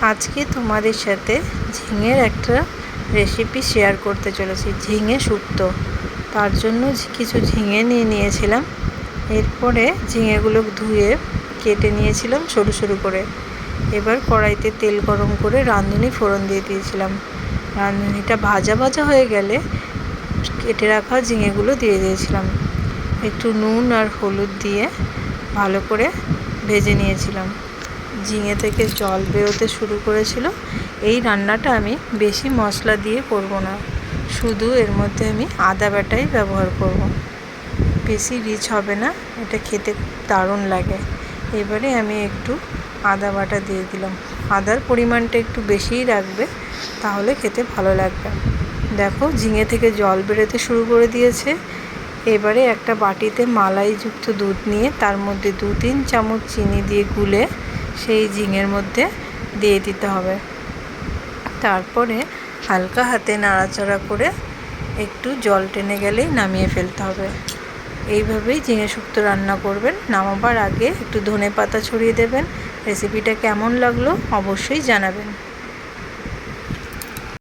আজকে তোমাদের সাথে ঝিঙের একটা রেসিপি শেয়ার করতে চলেছি। ঝিঙে শুক্তো। তার জন্য কিছু ঝিঙে নিয়ে নিয়েছিলাম। এরপরে ঝিঙেগুলো ধুয়ে কেটে নিয়েছিলাম সরু সরু করে। এবার কড়াইতে তেল গরম করে রাঁধুনি ফোড়ন দিয়ে দিয়েছিলাম। রাঁধুনিটা ভাজা ভাজা হয়ে গেলে কেটে রাখা ঝিঙেগুলো দিয়ে দিয়েছিলাম। একটু নুন আর হলুদ দিয়ে ভালো করে ভেজে নিয়েছিলাম। ঝিঙে থেকে জল বেরোতে শুরু করেছিল। এই রান্নাটা আমি বেশি মশলা দিয়ে করব না। শুধু এর মধ্যে আমি আদা বাটাই ব্যবহার করব। বেশি রিচ হবে না, এটা খেতে দারুণ লাগে। এবারে আমি একটু আদা বাটা দিয়ে দিলাম। আদার পরিমাণটা একটু বেশিই রাখবে, তাহলে খেতে ভালো লাগবে। দেখো, ঝিঙে থেকে জল বেরোতে শুরু করে দিয়েছে। এবারে একটা বাটিতে মালাইযুক্ত দুধ নিয়ে তার মধ্যে দু তিন চামচ চিনি দিয়ে গুলে সেই জিঙের মধ্যে দিয়ে দিতে হবে। তারপরে হালকা হাতে নাড়াচাড়া করে একটু জল টেনে গেলেই নামিয়ে ফেলতে হবে। এইভাবেই ঝিঙে শুক্ত রান্না করবেন। নামাবার আগে একটু ধনে পাতা ছড়িয়ে দেবেন। রেসিপিটা কেমন লাগল অবশ্যই জানাবেন।